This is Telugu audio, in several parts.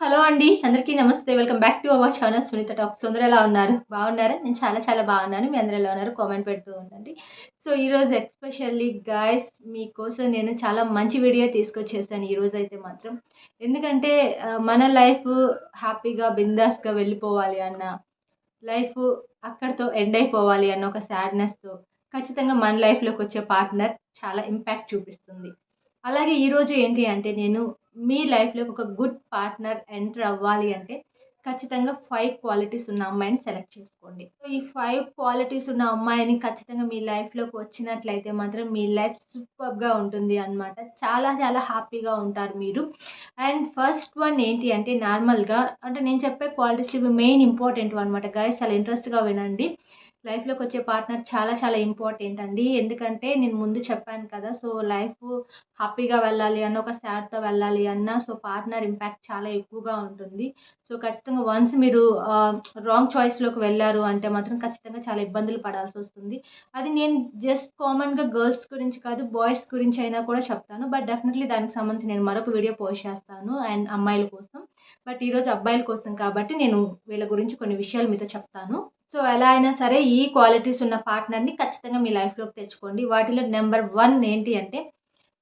హలో అండి అందరికీ నమస్తే. Welcome back to our channel Sunitha talks అందరూ ఎలా ఉన్నారు? బాగున్నారా? నేను చాలా చాలా బాగున్నాను. మీ అందరూ ఎలా ఉన్నారు? కామెంట్ పెడుతూ ఉండండి. సో ఈరోజు ఎక్స్పెషల్లీ గాయస్ మీకోసం నేను చాలా మంచి వీడియో తీసుకొచ్చేసాను ఈరోజు అయితే మాత్రం. ఎందుకంటే మన లైఫ్ హ్యాపీగా బిందాస్గా వెళ్ళిపోవాలి అన్న లైఫ్ అక్కడితో ఎండ్ అయిపోవాలి అన్న ఒక సాడ్నెస్తో ఖచ్చితంగా మన లైఫ్లోకి వచ్చే పార్ట్నర్ చాలా ఇంపాక్ట్ చూపిస్తుంది. అలాగే ఈరోజు ఏంటి అంటే నేను మీ లైఫ్లో ఒక గుడ్ పార్ట్నర్ ఎంటర్ అవ్వాలి అంటే ఖచ్చితంగా ఫైవ్ క్వాలిటీస్ ఉన్న అమ్మాయిని సెలెక్ట్ చేసుకోండి. సో ఈ ఫైవ్ క్వాలిటీస్ ఉన్న అమ్మాయిని ఖచ్చితంగా మీ లైఫ్లోకి వచ్చినట్లయితే మాత్రం మీ లైఫ్ సూపర్గా ఉంటుంది అన్నమాట. చాలా చాలా హ్యాపీగా ఉంటారు మీరు. అండ్ ఫస్ట్ వన్ ఏంటి అంటే నార్మల్గా అంటే నేను చెప్పే క్వాలిటీస్ ఇవి మెయిన్ ఇంపార్టెంట్ అనమాట గాయస్ చాలా ఇంట్రెస్ట్గా వినండి. లైఫ్లోకి వచ్చే పార్ట్నర్ చాలా చాలా ఇంపార్టెంట్ అండి ఎందుకంటే నేను ముందు చెప్పాను కదా సో లైఫ్ హ్యాపీగా వెళ్ళాలి అన్న ఒక సాడ్తో వెళ్ళాలి అన్న సో పార్ట్నర్ ఇంపాక్ట్ చాలా ఎక్కువగా ఉంటుంది. సో ఖచ్చితంగా వన్స్ మీరు రాంగ్ చాయిస్లోకి వెళ్ళారు అంటే మాత్రం ఖచ్చితంగా చాలా ఇబ్బందులు పడాల్సి వస్తుంది. అది నేను జస్ట్ కామన్గా గర్ల్స్ గురించి కాదు బాయ్స్ గురించి అయినా కూడా చెప్తాను. బట్ డెఫినెట్లీ దానికి సంబంధించి నేను మరొక వీడియో పోస్ట్ చేస్తాను అండ్ అమ్మాయిల కోసం. బట్ ఈరోజు అబ్బాయిల కోసం కాబట్టి నేను వీళ్ళ గురించి కొన్ని విషయాలు మీతో చెప్తాను. సో ఎలా అయినా సరే ఈ క్వాలిటీస్ ఉన్న పార్ట్నర్ని ఖచ్చితంగా మీ లైఫ్లోకి తెచ్చుకోండి. వాటిలో నెంబర్ వన్ ఏంటి అంటే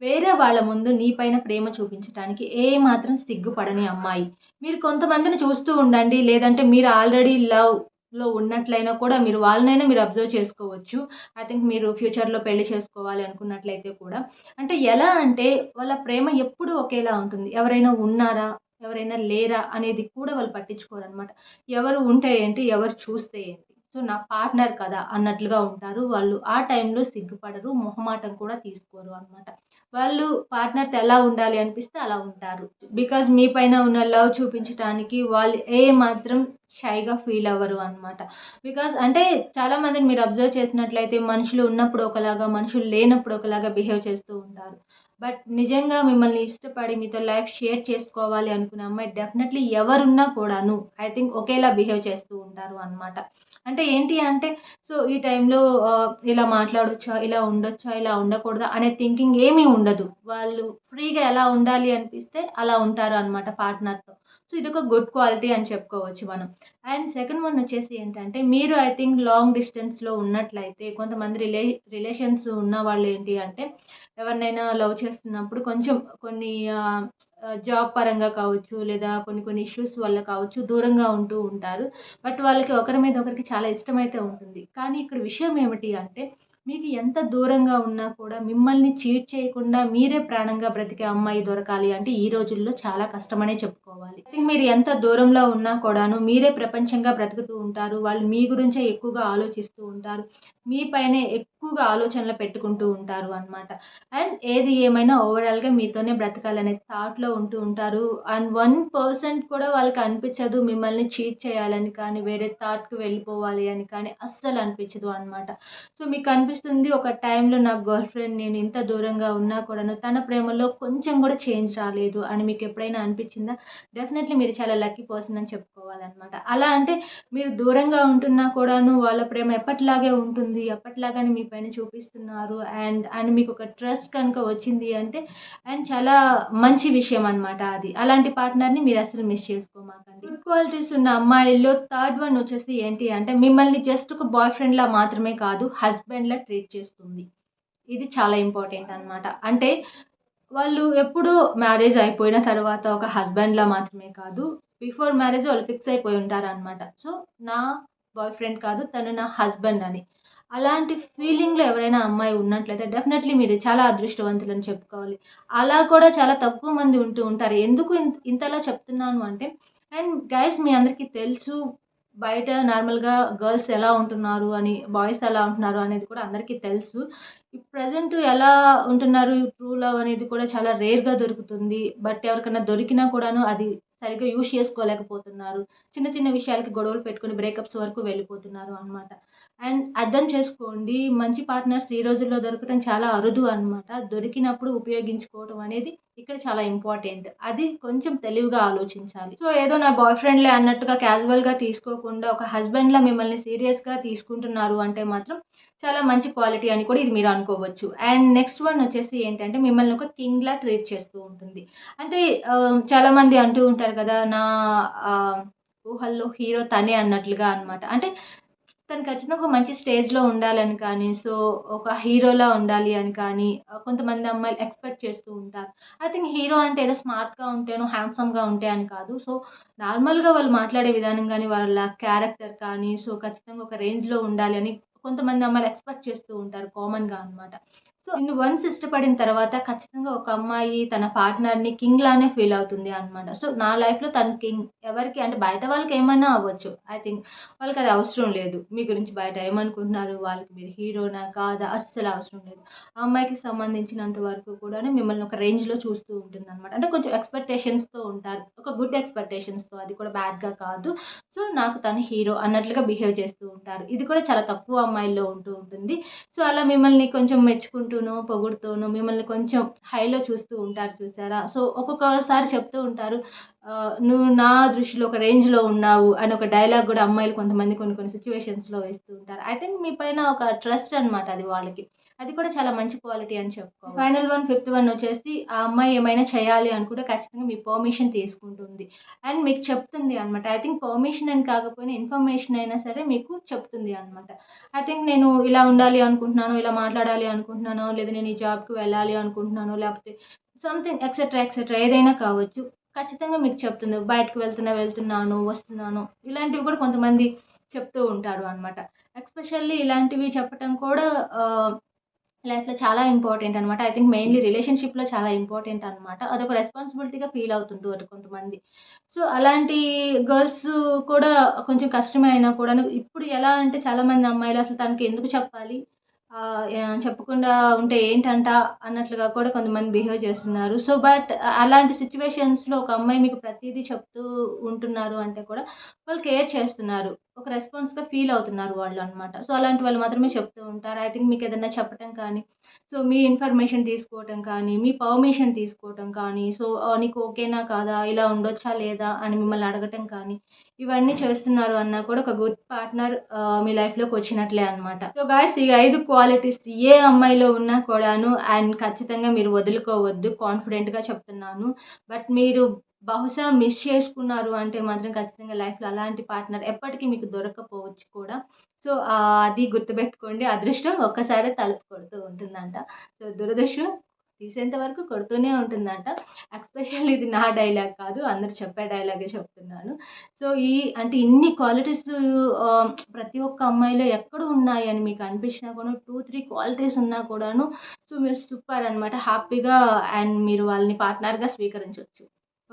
వేరే వాళ్ళ ముందు నీ పైన ప్రేమ చూపించడానికి ఏ మాత్రం సిగ్గుపడని అమ్మాయి. మీరు కొంతమందిని చూస్తూ ఉండండి లేదంటే మీరు ఆల్రెడీ లవ్లో ఉన్నట్లయినా కూడా మీరు వాళ్ళనైనా మీరు అబ్జర్వ్ చేసుకోవచ్చు. ఐ థింక్ మీరు ఫ్యూచర్లో పెళ్ళి చేసుకోవాలి అనుకున్నట్లయితే కూడా. అంటే ఎలా అంటే వాళ్ళ ప్రేమ ఎప్పుడు ఒకేలా ఉంటుంది. ఎవరైనా ఉన్నారా? ఎవరైనా లేరా అనేది కూడా వాళ్ళు పట్టించుకోరు అనమాట ఎవరు ఉంటే ఏంటి ఎవరు చూస్తే ఏంటి. సో నా పార్ట్నర్ కదా అన్నట్లుగా ఉంటారు. వాళ్ళు ఆ టైంలో సిగ్గుపడరు మొహమాటం కూడా తీసుకోరు అనమాట వాళ్ళు పార్ట్నర్తో ఎలా ఉండాలి అనిపిస్తే అలా ఉంటారు. బికాజ్ మీ పైన ఉన్న లవ్ చూపించడానికి వాళ్ళు ఏ మాత్రం షైగా ఫీల్ అవ్వరు అనమాట బికాజ్ అంటే చాలా మందిని మీరు అబ్జర్వ్ చేసినట్లయితే మనుషులు ఉన్నప్పుడు ఒకలాగా మనుషులు లేనప్పుడు ఒకలాగా బిహేవ్ చేస్తూ ఉంటారు. బట్ నిజంగా మిమ్మల్ని ఇష్టపడి మీతో లైఫ్ షేర్ చేసుకోవాలి అనుకునే అమ్మాయి డెఫినెట్లీ ఎవరున్నా కూడాను ఐ థింక్ ఒకేలా బిహేవ్ చేస్తూ ఉంటారు అనమాట అంటే ఏంటి అంటే సో ఈ టైంలో ఇలా మాట్లాడొచ్చా ఇలా ఉండొచ్చా ఇలా ఉండకూడదా అనే థింకింగ్ ఏమీ ఉండదు. వాళ్ళు ఫ్రీగా ఎలా ఉండాలి అనిపిస్తే అలా ఉంటారు అనమాట పార్ట్నర్తో. సో ఇది ఒక గుడ్ క్వాలిటీ అని చెప్పుకోవచ్చు మనం. అండ్ సెకండ్ వన్ వచ్చేసి ఏంటంటే మీరు ఐ థింక్ లాంగ్ డిస్టెన్స్లో ఉన్నట్లయితే కొంతమంది రిలే రిలేషన్స్ ఉన్న వాళ్ళు ఏంటి అంటే ఎవరినైనా లవ్ చేస్తున్నప్పుడు కొంచెం కొన్ని జాబ్ పరంగా కావచ్చు లేదా కొన్ని కొన్ని ఇష్యూస్ వల్ల కావచ్చు దూరంగా ఉంటూ ఉంటారు. బట్ వాళ్ళకి ఒకరి మీద ఒకరికి చాలా ఇష్టమైతే ఉంటుంది. కానీ ఇక్కడ విషయం ఏమిటి అంటే మీకు ఎంత దూరంగా ఉన్నా కూడా మిమ్మల్ని చీట్ చేయకుండా మీరే ప్రాణంగా బ్రతికే అమ్మాయి దొరకాలి అంటే ఈ రోజుల్లో చాలా కష్టమనే చెప్పుకోవాలి. మీరు ఎంత దూరంలో ఉన్నా కూడాను మీరే ప్రపంచంగా బ్రతుకుతూ ఉంటారు వాళ్ళు మీ గురించే ఎక్కువగా ఆలోచిస్తూ ఉంటారు మీ పైనే ఎక్కువగా ఆలోచనలు పెట్టుకుంటూ ఉంటారు అనమాట అండ్ ఏది ఏమైనా ఓవరాల్గా మీతోనే బ్రతకాలనే థాట్లో ఉంటూ ఉంటారు. అండ్ వన్ పర్సెంట్ కూడా వాళ్ళకి అనిపించదు మిమ్మల్ని చీట్ చేయాలని కానీ వేరే థాట్కి వెళ్ళిపోవాలి అని కానీ అస్సలు అనిపించదు అనమాట సో మీకు అనిపిస్తుంది. ఒక టైంలో నా గర్ల్ ఫ్రెండ్ నేను ఇంత దూరంగా ఉన్నా కూడాను తన ప్రేమలో కొంచెం కూడా చేంజ్ రాలేదు అని మీకు ఎప్పుడైనా అనిపించిందా? డెఫినెట్లీ మీరు చాలా లక్కీ పర్సన్ అని చెప్పుకోవాలన్నమాట. అలా అంటే మీరు దూరంగా ఉంటున్నా కూడాను వాళ్ళ ప్రేమ ఎప్పటిలాగే ఉంటుంది. ఎప్పటిలాగానే మీ పైన చూపిస్తున్నారు. అండ్ అండ్ మీకు ఒక ట్రస్ట్ కనుక వచ్చింది అంటే అండ్ చాలా మంచి విషయం అనమాట అది. అలాంటి పార్ట్నర్ని మీరు అసలు మిస్ చేసుకోమాకండి. గుడ్ క్వాలిటీస్ ఉన్న అమ్మాయిల్లో థర్డ్ వన్ వచ్చేసి ఏంటి అంటే మిమ్మల్ని జస్ట్ ఒక బాయ్ ఫ్రెండ్లా మాత్రమే కాదు హస్బెండ్లా ట్రీట్ చేస్తుంది. ఇది చాలా ఇంపార్టెంట్ అనమాట అంటే వాళ్ళు ఎప్పుడూ మ్యారేజ్ అయిపోయిన తర్వాత ఒక హస్బెండ్లా మాత్రమే కాదు బిఫోర్ మ్యారేజ్ వాళ్ళు ఫిక్స్ అయిపోయి ఉంటారు అనమాట సో నా బాయ్ ఫ్రెండ్ కాదు తను నా హస్బెండ్ అని. అలాంటి ఫీలింగ్లో ఎవరైనా అమ్మాయి ఉన్నట్లయితే డెఫినెట్లీ మీరు చాలా అదృష్టవంతులని చెప్పుకోవాలి. అలా కూడా చాలా తక్కువ మంది ఉంటూ ఉంటారు. ఎందుకు ఇంతలా చెప్తున్నాను అంటే అండ్ గైస్ మీ అందరికీ తెలుసు బయట నార్మల్గా గర్ల్స్ ఎలా ఉంటున్నారు అని బాయ్స్ ఎలా ఉంటున్నారు అనేది కూడా అందరికీ తెలుసు. ప్రజెంట్ ఎలా ఉంటున్నారు ట్రూ లవ్ అనేది కూడా చాలా రేర్గా దొరుకుతుంది. బట్ ఎవరికైనా దొరికినా కూడాను అది సరిగ్గా యూజ్ చేసుకోలేకపోతున్నారు. చిన్న చిన్న విషయాలకి గొడవలు పెట్టుకుని బ్రేకప్స్ వరకు వెళ్ళిపోతున్నారు అనమాట అండ్ అర్థం చేసుకోండి మంచి పార్ట్నర్స్ ఈ రోజుల్లో దొరకడం చాలా అరుదు అనమాట దొరికినప్పుడు ఉపయోగించుకోవడం అనేది ఇక్కడ చాలా ఇంపార్టెంట్ అది కొంచెం తెలివిగా ఆలోచించాలి. సో ఏదో నా బాయ్ ఫ్రెండ్లే అన్నట్టుగా క్యాజువల్గా తీసుకోకుండా ఒక హస్బెండ్లా మిమ్మల్ని సీరియస్గా తీసుకుంటున్నారు అంటే మాత్రం చాలా మంచి క్వాలిటీ అని కూడా ఇది మీరు అనుకోవచ్చు. అండ్ నెక్స్ట్ వన్ వచ్చేసి ఏంటంటే మిమ్మల్ని ఒక కింగ్లా ట్రీట్ చేస్తూ ఉంటుంది. అంటే చాలామంది అంటూ ఉంటారు కదా నా ఊహల్లో హీరో తనే అన్నట్లుగా అనమాట అంటే తను ఖచ్చితంగా ఒక మంచి స్టేజ్లో ఉండాలని కానీ సో ఒక హీరోలా ఉండాలి అని కానీ కొంతమంది అమ్మాయిలు ఎక్స్పెక్ట్ చేస్తూ ఉంటారు. ఐ థింక్ హీరో అంటే ఏదో స్మార్ట్గా ఉంటేనో హ్యాండ్సమ్గా ఉంటే అని కాదు. సో నార్మల్గా వాళ్ళు మాట్లాడే విధానం కానీ వాళ్ళ క్యారెక్టర్ కానీ సో ఖచ్చితంగా ఒక రేంజ్లో ఉండాలి అని కొంతమంది అమ్మాయిలు ఎక్స్పెక్ట్ చేస్తూ ఉంటారు కామన్గా అనమాట సో నిన్ను వన్స్ ఇష్టపడిన తర్వాత ఖచ్చితంగా ఒక అమ్మాయి తన పార్ట్నర్ని కింగ్ లానే ఫీల్ అవుతుంది అనమాట సో నా లైఫ్లో తన కింగ్ ఎవరికి అంటే బయట వాళ్ళకి ఏమైనా అవ్వచ్చు. ఐ థింక్ వాళ్ళకి అది అవసరం లేదు. మీ గురించి బయట ఏమనుకుంటున్నారు? వాళ్ళకి మీరు హీరోనా కాదా? అస్సలు అవసరం లేదు. ఆ అమ్మాయికి సంబంధించినంత వరకు కూడా మిమ్మల్ని ఒక రేంజ్లో చూస్తూ ఉంటుంది అనమాట అంటే కొంచెం ఎక్స్పెక్టేషన్స్తో ఉంటారు. ఒక గుడ్ ఎక్స్పెక్టేషన్స్తో అది కూడా బ్యాడ్గా కాదు. సో నాకు తను హీరో అన్నట్లుగా బిహేవ్ చేస్తూ ఉంటారు. ఇది కూడా చాలా తక్కువ అమ్మాయిల్లో ఉంటూ ఉంటుంది. సో అలా మిమ్మల్ని కొంచెం మెచ్చుకుంటూ మెచ్చుకుంటూనో పొగుడుతూనో మిమ్మల్ని కొంచెం హైలో చూస్తూ ఉంటారు చూసారా? సో ఒక్కొక్కసారి చెప్తూ ఉంటారు నువ్వు నా దృష్టిలో ఒక రేంజ్లో ఉన్నావు అని ఒక డైలాగ్ కూడా అమ్మాయిలు కొంతమంది కొన్ని కొన్ని సిచ్యువేషన్స్లో వేస్తూ ఉంటారు. ఐ థింక్ మీ పైన ఒక ట్రస్ట్ అనమాట అది వాళ్ళకి. అది కూడా చాలా మంచి క్వాలిటీ అని చెప్పుకోవాలి ఫైనల్ వన్ ఫిఫ్త్ వన్ వచ్చేసి ఆ అమ్మాయి ఏమైనా చేయాలి అనుకుంటే ఖచ్చితంగా మీ పర్మిషన్ తీసుకుంటుంది. అండ్ మీకు చెప్తుంది అనమాట ఐ థింక్ పర్మిషన్ అని కాకపోయినా ఇన్ఫర్మేషన్ అయినా సరే మీకు చెప్తుంది అనమాట ఐ థింక్ నేను ఇలా ఉండాలి అనుకుంటున్నాను ఇలా మాట్లాడాలి అనుకుంటున్నాను లేదా నేను ఈ జాబ్కి వెళ్ళాలి అనుకుంటున్నాను లేకపోతే సంథింగ్ ఎక్సెట్రా ఎక్సెట్రా ఏదైనా కావచ్చు. ఖచ్చితంగా మీకు చెప్తుంది. బయటకు వెళ్తున్నా వెళ్తున్నాను వస్తున్నాను. ఇలాంటివి కూడా కొంతమంది చెప్తూ ఉంటారు అనమాట ఎక్స్పెషల్లీ ఇలాంటివి చెప్పటం కూడా లైఫ్లో చాలా ఇంపార్టెంట్ అనమాట ఐ థింక్ మెయిన్లీ రిలేషన్షిప్లో చాలా ఇంపార్టెంట్ అనమాట అదొక రెస్పాన్సిబిలిటీగా ఫీల్ అవుతుంటారు కొంతమంది. సో అలాంటి గర్ల్స్ కూడా కొంచెం కష్టమే అయినా కూడా ఇప్పుడు ఎలా అంటే చాలామంది అమ్మాయిలు అసలు తనకి ఎందుకు చెప్పాలి? చెప్పకుండా ఉంటే ఏంటంట అన్నట్లుగా కూడా కొంతమంది బిహేవ్ చేస్తున్నారు. సో బట్ అలాంటి సిచ్యువేషన్స్లో ఒక అమ్మాయి మీకు ప్రతిదీ చెప్తూ ఉంటున్నారు అంటే కూడా వాళ్ళు కేర్ చేస్తున్నారు. ఒక రెస్పాన్స్గా ఫీల్ అవుతున్నారు వాళ్ళు అనమాట సో అలాంటి వాళ్ళు మాత్రమే చెప్తూ ఉంటారు. ఐ థింక్ మీకు ఏదైనా చెప్పటం కానీ సో మీ ఇన్ఫర్మేషన్ తీసుకోవటం కానీ మీ పర్మిషన్ తీసుకోవటం కానీ సో నీకు ఓకేనా కాదా? ఇలా ఉండొచ్చా లేదా? అని మిమ్మల్ని అడగటం కానీ ఇవన్నీ చేస్తున్నారు అన్నా కూడా ఒక గుడ్ పార్ట్నర్ మీ లైఫ్లోకి వచ్చినట్లే అనమాట సో గాయస్ ఈ ఐదు క్వాలిటీస్ ఏ అమ్మాయిలో ఉన్నా కూడాను అండ్ ఖచ్చితంగా మీరు వదులుకోవద్దు కాన్ఫిడెంట్గా చెప్తున్నాను. బట్ మీరు బహుశా మిస్ చేసుకున్నారు అంటే మాత్రం ఖచ్చితంగా లైఫ్లో అలాంటి పార్ట్నర్ ఎప్పటికీ మీకు దొరకపోవచ్చు కూడా. సో అది గుర్తుపెట్టుకోండి. అదృష్టం ఒక్కసారి తలుపు కొడుతూ ఉంటుందంట. సో దురదృష్టం తీసేంత వరకు కొడుతూనే ఉంటుందంట. ఎక్స్పెషల్లీ ఇది నా డైలాగ్ కాదు. అందరు చెప్పే డైలాగే చెప్తున్నాను. సో ఈ అంటే ఇన్ని క్వాలిటీస్ ప్రతి ఒక్క అమ్మాయిలో ఎక్కడ ఉన్నాయి అని మీకు అనిపించినా కూడా టూ త్రీ క్వాలిటీస్ ఉన్నా కూడాను సో మీరు సూపర్ అనమాట హ్యాపీగా అండ్ మీరు వాళ్ళని పార్ట్నర్గా స్వీకరించవచ్చు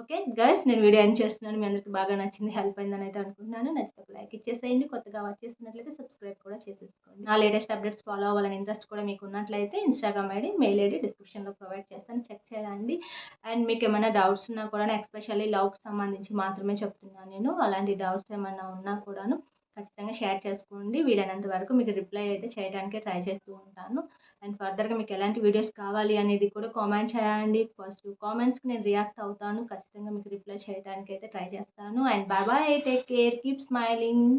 ఓకే గైస్ నేను వీడియో ఎండ్ చేస్తున్నాను. మీ అందరికి బాగా నచ్చింది హెల్ప్ అయిందని అయితే అనుకుంటున్నాను. నచ్చితే ఒక లైక్ ఇచ్చేసేయండి. కొత్తగా వాచ్ చేస్తున్నట్లయితే సబ్స్క్రైబ్ కూడా చేసేసుకోండి. నా లేటెస్ట్ అప్డేట్స్ ఫాలో అవ్వాలని ఇంట్రెస్ట్ కూడా మీకు ఉన్నట్లయితే ఇన్స్టాగ్రామ్ ఐడి మెయిల్ ఐడి డిస్క్రిప్షన్లో ప్రొవైడ్ చేస్తాను. చెక్ చేయండి. అండ్ మీకు ఏమైనా డౌట్స్ ఉన్నా కూడా ఎస్పెషల్లీ లవ్కి సంబంధించి మాత్రమే చెప్తున్నాను నేను. అలాంటి డౌట్స్ ఏమైనా ఉన్నా కూడాను ఖచ్చితంగా షేర్ చేసుకోండి. వీలైనంత వరకు మీకు రిప్లై అయితే చేయడానికి ట్రై చేస్తూ ఉంటాను. అండ్ ఫర్దర్గా మీకు ఎలాంటి వీడియోస్ కావాలి అనేది కూడా కామెంట్ చేయండి. ఫస్ట్ కామెంట్స్కి నేను రియాక్ట్ అవుతాను. ఖచ్చితంగా మీకు రిప్లై చేయడానికి అయితే ట్రై చేస్తాను. And bye bye. Take care. Keep smiling.